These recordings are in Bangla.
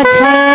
attack.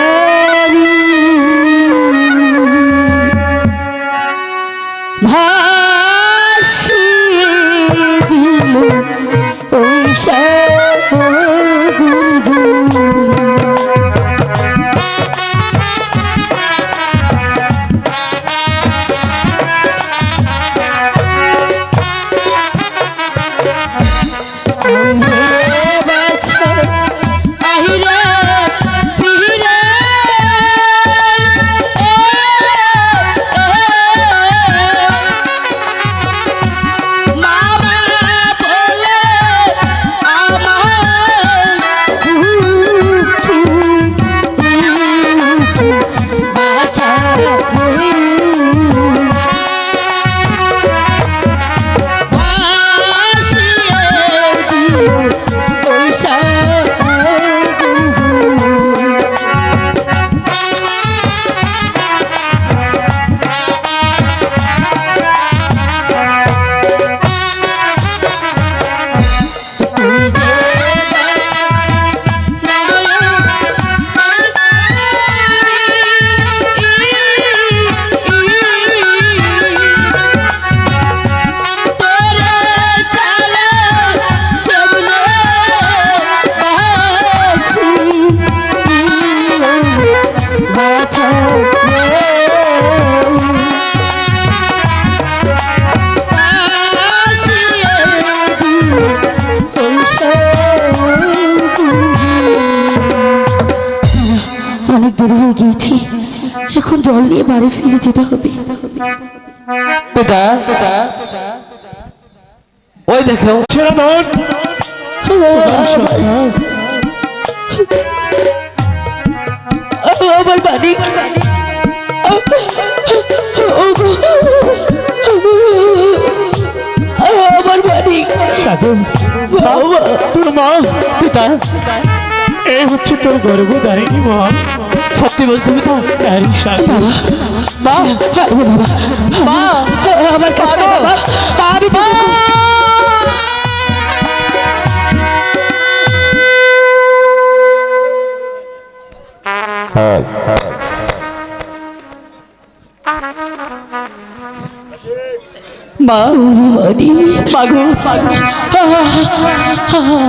পিতা ওই দেখো আমার বাড়ি আমার বাড়ি সাধন তোর মা পিতা। এই হচ্ছে তোর গর্ভধারিণী মা। সত্যি বলছো সাধন মা মা আমার কাছে বাবা আমি তোমাকে মা বাড়ি মাগো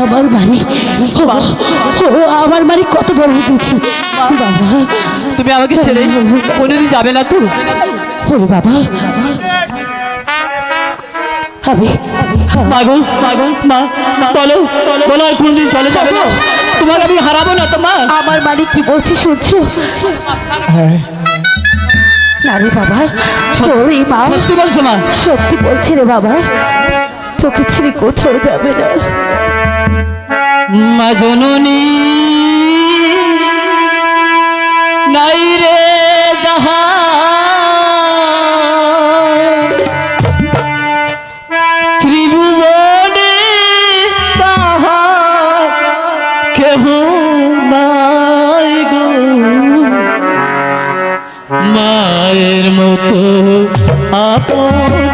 আমার বাড়ি। ও আমার বাড়ি কত বড় হয়ে গেছে। বাবা। তুমি আমাকে ছেড়ে কোনোদিন যাবে না তো? ওরে বাবা। আমি পাগল পাগল মা বলো বলো আর কোনদিন চলে যাবে না? তোমাকে আমি হারাবো না তো মা? আমার বাড়ি কি বলছি শুনছো? হ্যাঁ। না রে বাবা সত্যি বলছো মা? সত্যি বলছে রে বাবা। তোকে ছেড়ে কোথাও যাবে না। মা জননী নাই রে তাহা মায়ের মতো আপন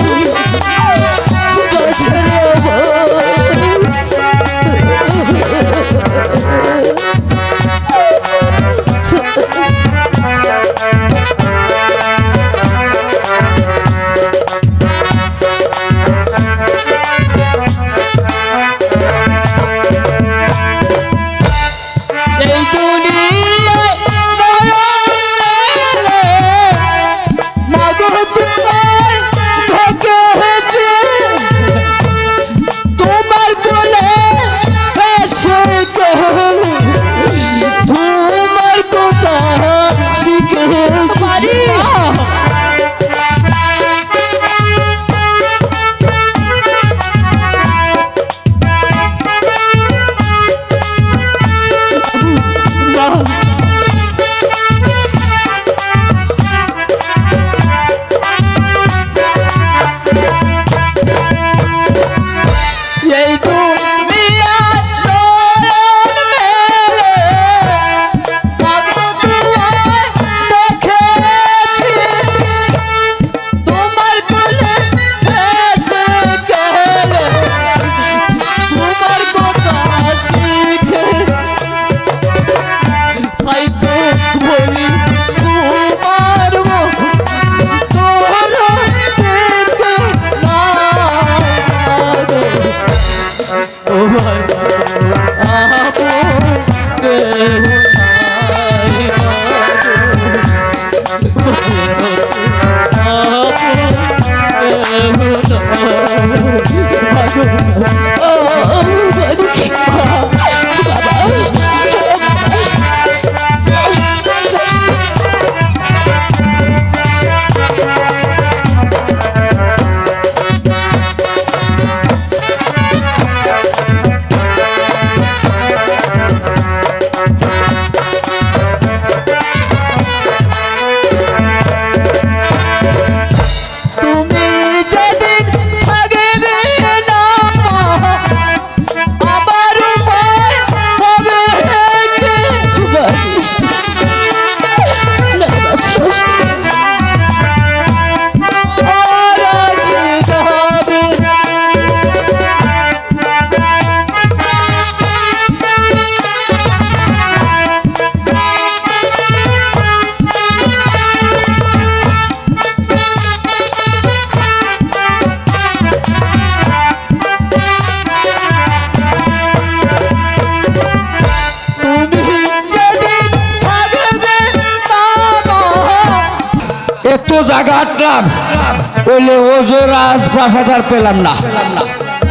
পেলাম না।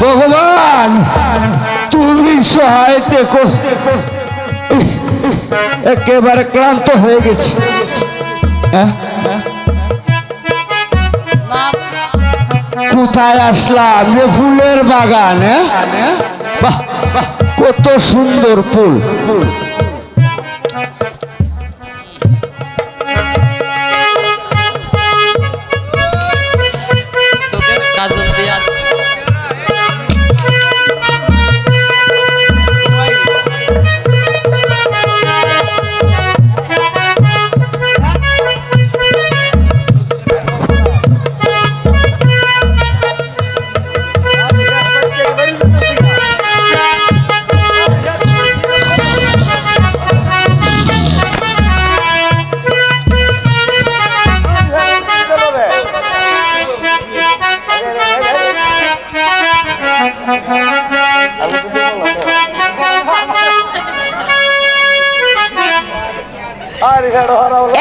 ভগবান, তুমি সহায় দেখো একেবারে ক্লান্ত হয়ে গেছি। হ্যাঁ? কোথায় আসলাম? যে ফুলের বাগান হ্যাঁ? কত সুন্দর ফুল ফুল।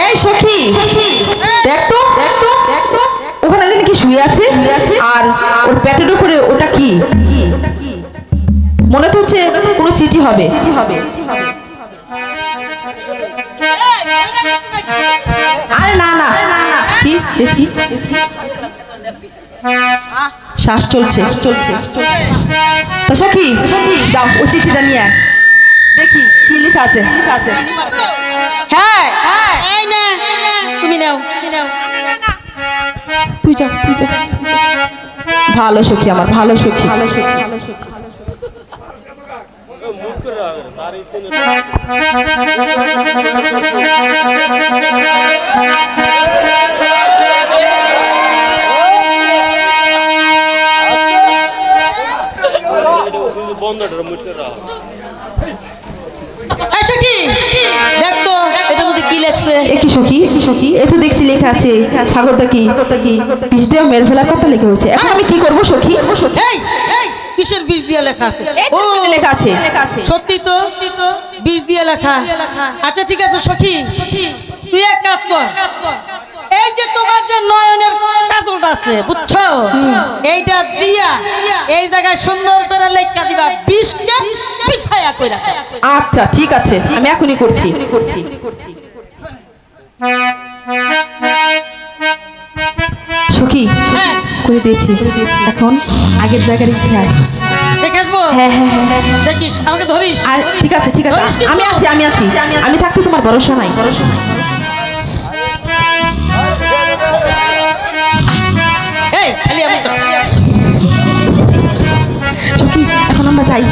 এই সখী, দেখ তো দেখ তো দেখ তো। ওখানে দিন কি শুয়ে আছে? আর ওর পেটের উপরে ওটা কি? মনে তো হচ্ছে কোনো চিঠি হবে। চিঠি হবে আরে না না, কি দেখি শ্বাস চলছে। চলছে তো সখী সখী, যাও, ও চিঠিটা নিয়ে দেখি, কি লেখা আছে লেখা আছে? হ্যাঁ হ্যাঁ। এই না তুমি নাও। তুই যা তুই যা। ভালো সুখী আমার ভালো সখী। ভালো সখী ভালো সখী। আচ্ছা কি? সখী এ দেখছি লেখা আছে। সাগরটা কি? সাগরটা কি? বিষ দেওয়া মেরে ফেলার কথা লেখা হয়েছে। এখন আমি কি করব সখী? এই এই কিসের বিষ দিয়ে লেখা আছে? ও লেখা আছে। সত্যি তো? বিষ দিয়ে লেখা। আচ্ছা ঠিক আছে সখী। তুই এক কাজ কর। এই যে তোমার যে নয়নের কাজলটা আছে বুঝছ? এইটা দিয়া এই জায়গায় সুন্দর করে লেখা দিবা বিষকে বিছায়া কইরা আচ্ছা ঠিক আছে আমি এখনই করছি। করছি। সখী হ্যাঁ। করে দিয়েছি। এখন আগের জায়গায় রেখে আয় হ্যাঁ হ্যাঁ হ্যাঁ হ্যাঁ। দেখিস আমাকে ধরিস। আর ঠিক আছে ঠিক আছে। আমি আছি আমি আছি। আমি থাকতে তোমার ভরসা নাই। ভরসা নাই সখী এখন আমরা যাই।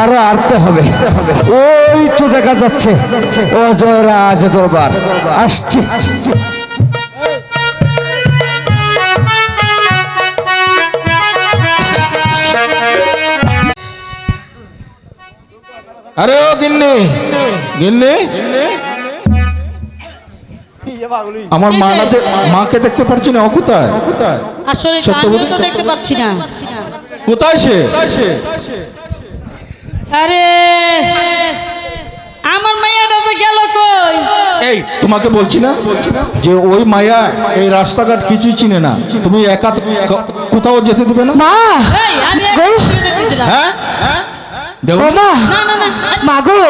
আরও আরতে হবে। ওই তো দেখা যাচ্ছে। ও জয়রাজ দরবার। আসছি। আসছি আরে ও গিন্নি। গিন্নি। আমার মা না মাকে দেখতে পারছি না। কোথায়? আসলে তো দেখতে পাচ্ছি না। কোথায় সে? আরে আমার মাইয়াটা তো গেল কই? এই তোমাকে বলছি না যে ওই মায়া এই রাস্তাঘাট কিছুই চিনে না। তুমি একা কোথাও যেতে দেবে না? দিলাম হ্যাঁ দেবো না। না না মা গো।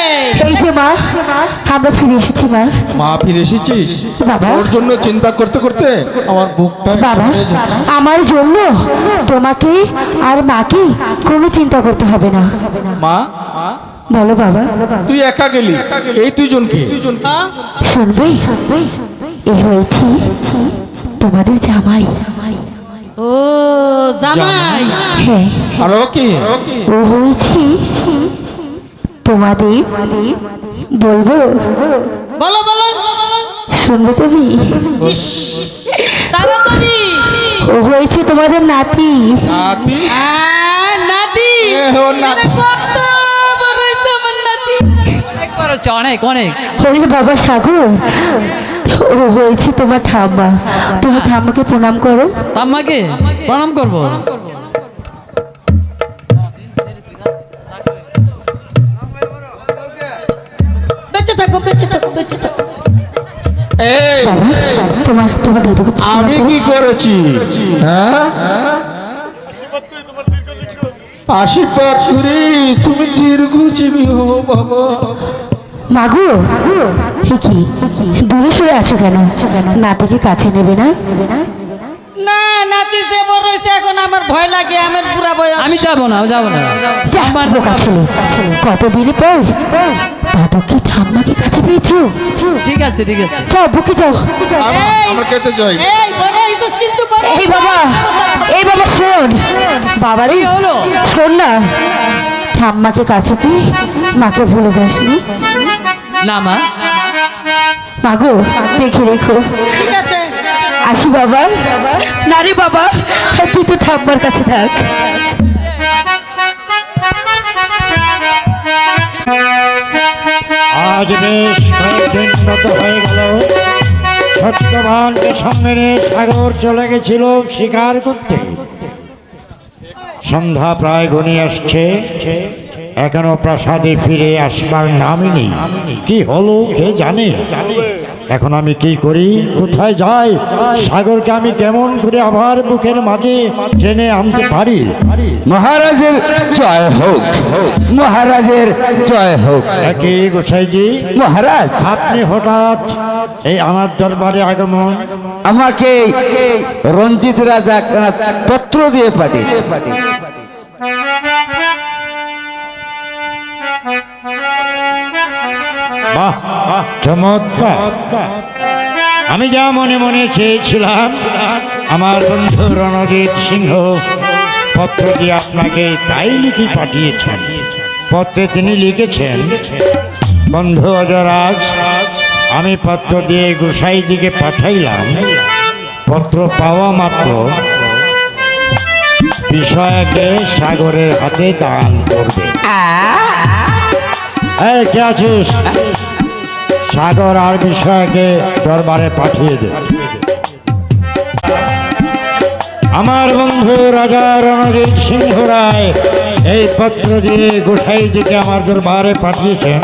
এই এই যে মা। আমরা ফিরে এসেছি মা। মা ফিরে এসেছিস? বাবা। ওর জন্য চিন্তা করতে করতে আমার বুকটা বাবা আমার জন্য তোমাকে আর মাকে কোনো চিন্তা করতে হবে না। মা? বলো বাবা। তুই একা গেলি? এই দুইজন কি হ্যাঁ? শুনবে? এ হয়েছে তোমাদের জামাই। ও জামাই। হ্যাঁ। আর ও কি? ও হয়েছে তোমাদের বলব? বলো বলো। শুনবে তুমি? ও হয়েছে তোমাদের নাতি। অনেক অনেক ওরে বাবা সাগর ও হয়েছে তোমার ঠাম্মা। তুমি ঠাম্মাকে প্রণাম করো। আম্মাকে প্রণাম করব? তোমার তোমার দাদুকে আমি করো। কি করেছি? হ্যাঁ? আশীর্বাদ করি তুমি দীর্ঘজীবী হো বাবা। মাগো হে কি? দূরে সরে আছো কেন? নাতিকে কাছে নেবে না? না নাতি যে বড় হয়েছে এখন আমার ভয় লাগে আমার পুরা বয়স। আমি যাব না যাব না। যা বোকা ছেলে। কতদিন পর? দাদুকে ঠাম্মাকে কাছে পেয়েছ? ঠিক আছে ঠিক আছে। যাও বুকে যাও আমরা খেতে চাই। এই বড় হইছিস কিন্তু বড় এই বাবা এই বাবা শোন। বাবারে হলো? শোন না। ঠাম্মাকে কাছে পেয়ে মাকে ভুলে যাস যাসনি? না মা। মাগো দেখে রেখো। ঠিক আছে। আসি বাবা। নারী বাবা তুই তো ঠাম্মার কাছে থাক। আজ বেশ কয়েকদিন মতো হয়ে গেল। সত্যবানকে সঙ্গে নিয়ে সাগর চলে গেছিল শিকার করতে। সন্ধ্যা প্রায় ঘনিয়ে আসছে। এখনও প্রাসাদে ফিরে আসবার নামই নেই। কি হলো কে জানে? এখন আমি কি করি? কোথায় যাই? সাগরকে আমি কেমন করে আবার বুকের মাঝে টেনে আনতে পারি? মহারাজের জয় হোক। মহারাজের জয় হোক। একই গোসাইজি মহারাজ। আপনি হঠাৎ এই আমার দরবারে আগমন? আমাকে রঞ্জিত রাজা পত্র দিয়ে পাঠিয়েছে আমি যা মনে মনে চেয়েছিলাম, আমার বন্ধু রণজিৎ সিংহ পত্রটি আপনাকে তাই লিখে পাঠিয়েছেন। পত্রে তিনি লিখেছেন, বন্ধু অজরাজ, আমি পত্র দিয়ে গোসাইজিকে পাঠাইলাম। পত্র পাওয়া মাত্র বিষয়কে সাগরের হাতে দান করবে। এই, কে আছিস? সাগর আর বিষয়কে দরবারে পাঠিয়ে দে। আমার বন্ধু রাজা রণজিৎ সিংহ রায় এই পত্র দিয়ে গোসাইজিকে আমার দরবারে পাঠিয়েছেন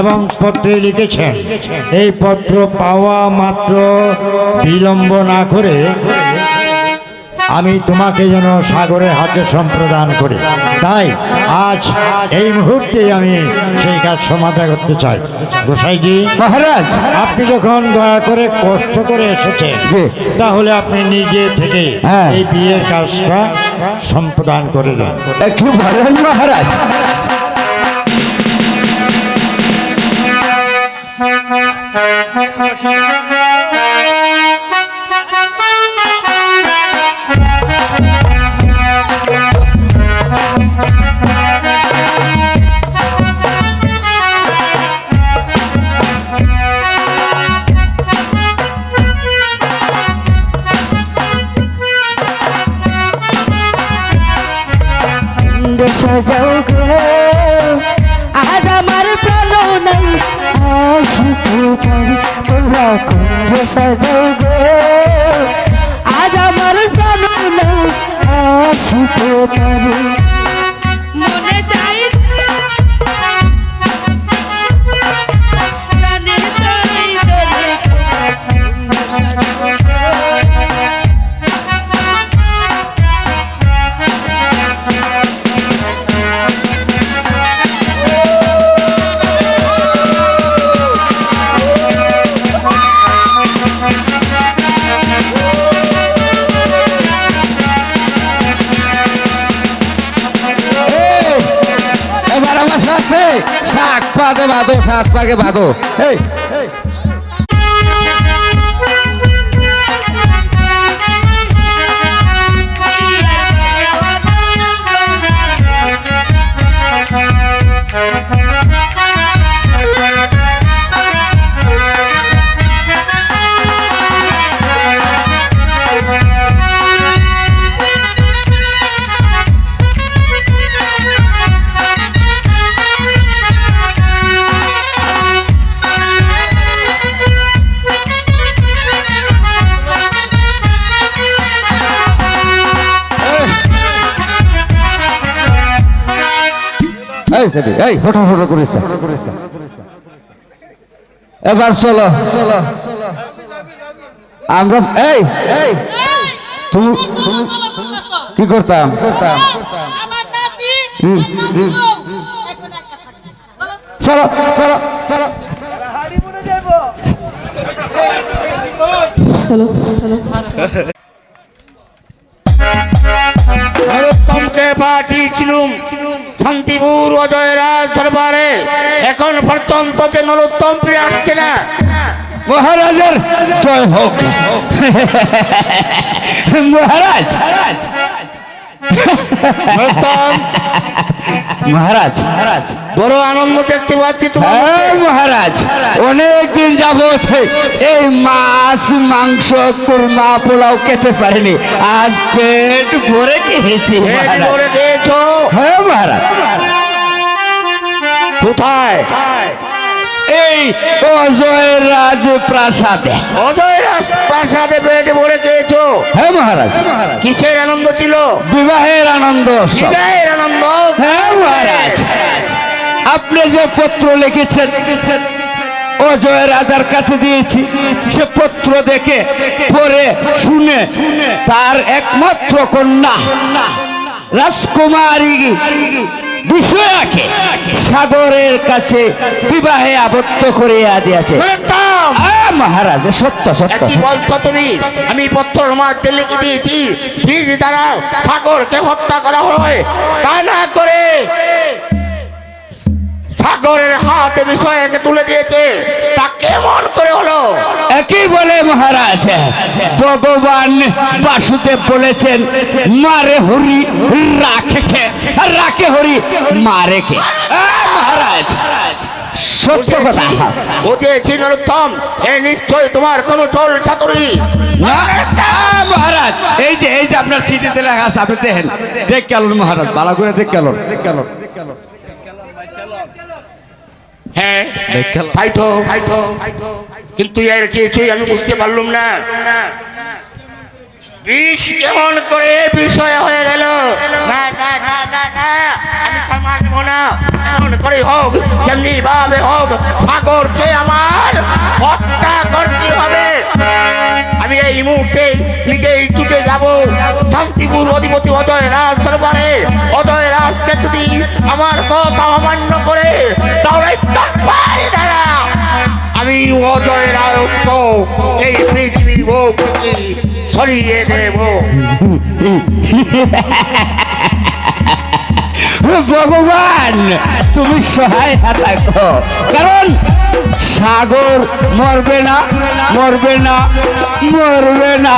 এবং পত্রে লিখেছেন, এই পত্র পাওয়া মাত্র বিলম্ব না করে আমি তোমাকে যেন সাগরের হাতে সম্প্রদান করি। তাই আজ এই মুহূর্তে আমি সেই কাজ সমাধা করতে চাই। গোসাইজি মহারাজ! আপনি যখন দয়া করে কষ্ট করে এসেছেন জি। তাহলে আপনি নিজে থেকে হ্যাঁ। এই বিয়ের কাজটা সম্প্রদান করে দেন। মহারাজ। সাজাও পাকে বাঁধো সাত পাকে বাঁধো এই এবার চলো। চলো আমরা এই এই কি করতাম? করতাম হুম, হুম। চলো চলো চলো। নরোত্তমকে পাঠিয়েছিলুম শান্তিপুর অজয় রাজ দরবারে এখন পর্যন্ত যে নরোত্তম ফিরে আসছে না। মহারাজের জয় হোক। মহারাজ। মহারাজ মহারাজ। বড় আনন্দ দেখতে পাচ্ছি তোমার হ্যাঁ মহারাজ। অনেক দিন যাবত এই মাছ মাংস কুরমা পোলাও খেতে পারিনি। আজ পেট ভরে খেয়েছি ভরে দিয়েছ হ্যাঁ মহারাজ। কোথায়? এই অজয় রাজ প্রাসাদে অজয় রাজ প্রাসাদে পেট ভরে দিয়েছ হ্যাঁ মহারাজ। কিসের আনন্দ ছিল? বিবাহের আনন্দ বিবাহের আনন্দ? হ্যাঁ মহারাজ। আপনি যে পত্র লিখেছেন অজয় রাজার কাছে দিয়েছি সে পত্র দেখে পড়ে শুনে তার একমাত্র কন্যা। রাজকুমারী বিষয়াকে সাগরের কাছে বিবাহে আবদ্ধ করিয়া দিয়েছে মহারাজ সত্য সত্য বলছো তুমি? আমি পত্র মারতে লিখে দিয়েছি। দ্বারা সাগরকে হত্যা করা হয় তা না করে সাগরের হাতে বিষয়কে তুলে দিয়েছে। তা কেমন করে হলো? একই বলে মহারাজ ভগবান বাসুদেব বলেছেন মারে হরি রাখে রাখে হরি মারে কে? মহারাজ সত্য কথা। এ নিশ্চয় তোমার কোন চল ছাতুরি? না, আহ, মহারাজ এই যে এই যে আপনার চিঠিতে লেখা আছে আপনি দেখেন। দেখ গেল মহারাজ ভালো করে দেখ গেল দেখ গেল হ্যাঁ। তাই তো কিন্তু এর কিছুই আমি বুঝতে পারলুম না। বিষ কেমন করে বিষয় হয়ে গেল? না না না না না। আমি তা মানব না। এমন করে হোক যেমনি ভাবে হোক সাগরকে আমার হত্যা করতে হবে। আমি এই মুহূর্তে নিজেই ছুটে যাব। শান্তিপুর অধিপতি অজয় রাজ দরবারে। অজয় রাজকে যদি আমার কথা অমান্য করে, তাহলে দ্বারা আমি অজয় রাজকে এই পৃথিবীর থেকে সরিয়ে দেব। ভগবান, তুমি সহায় থাকো। কারণ সাগর মরবে না মরবে না মরবে না।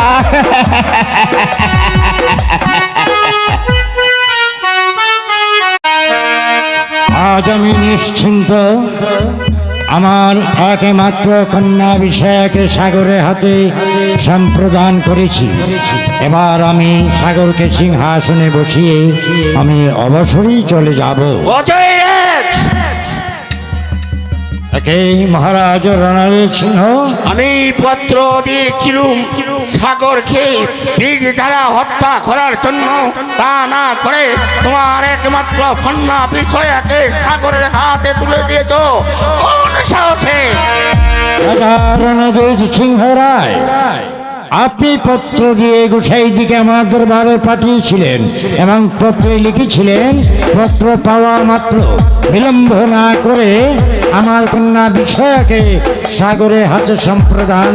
আজ আমি নিশ্চিন্ত আমার একমাত্র কন্যা বিষয়কে সাগরের হাতে সম্প্রদান করেছি। এবার আমি সাগরকে সিংহাসনে বসিয়ে আমি অবসরই চলে যাব। মহারাজ রণবীর সিংহ আমি পত্র দিয়েছিলুম সাগরকে নিজ দ্বারা হত্যা করার জন্য তা না করে তোমার একমাত্র কন্যা বিষয়াকে সাগরের হাতে তুলে দিয়েছ। কোন সাহসে? রাজা সিংহ সিংহ রায়। আপনি পত্র দিয়ে গোসাই দিকে আমার দরবারে পাঠিয়েছিলেন এবং পত্রে লিখেছিলেন পত্র পাওয়া মাত্র। বিলম্ব না করে আমার কন্যা বিষয়াকে সাগরে হাতে সম্প্রদান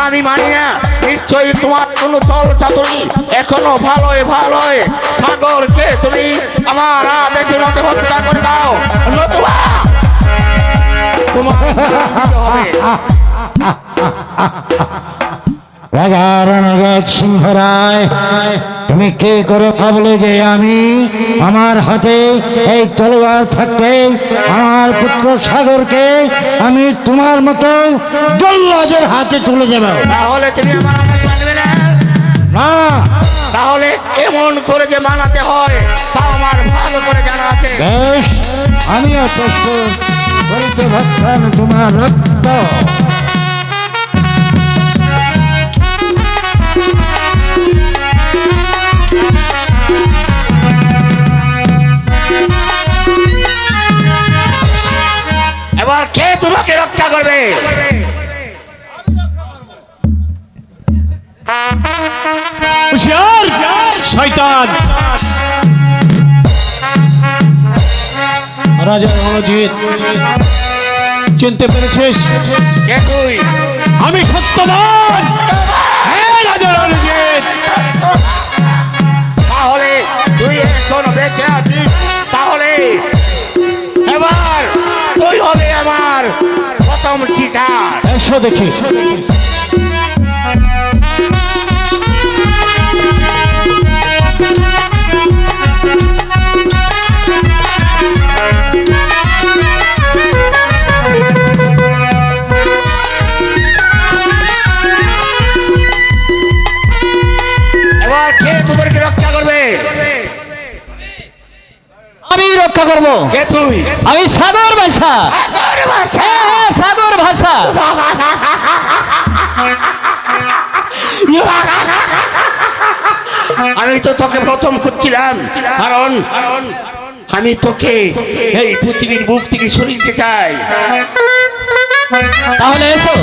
আমি মানি না। নিশ্চয়ই তোমার কোনো চল চাতুরি এখনও ভালোই ভালোই সাগরকে তুমি আমার আদেশের মতো হত্যা করে দাও। নতুবা তোমার মৃত্যু হবে। রাজা সিংহ রায় তুমি কে করে ভাবলে যে আমি? আমার হাতে এই তলোয়ার থাকতে আমার পুত্র সাগরকে আমি তোমার মতো জল্লাদের হাতে তুলে দেব। তাহলে তুমি আমার না। না। তাহলে কেমন করে যে মানাতে হয় তা আমার ভালো করে জানা আছে। বেশ আমিও প্রস্তুত। করিতে ভাবতাম তোমার রক্ত। তোমাকে রক্ষা করবে। শয়তান। রাজা রণজিৎ চিনতে পেরেছিস? আমি সত্যবান। হ্যাঁ রাজা রণজিৎ তাহলে তুই এখন বেঁচে আছিস। তাহলে হবে আমার প্রথম শিকার। এসো দেখি। আমি করব। আমি সাগর ভাষা। আরে হ্যাঁ সাগর ভাষা। আমি তো তোকে প্রথম খুঁজছিলাম। কারণ আমি তোকে এই পৃথিবীর বুক থেকে সরিয়ে চাই। তাহলে এসো।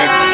ভগবান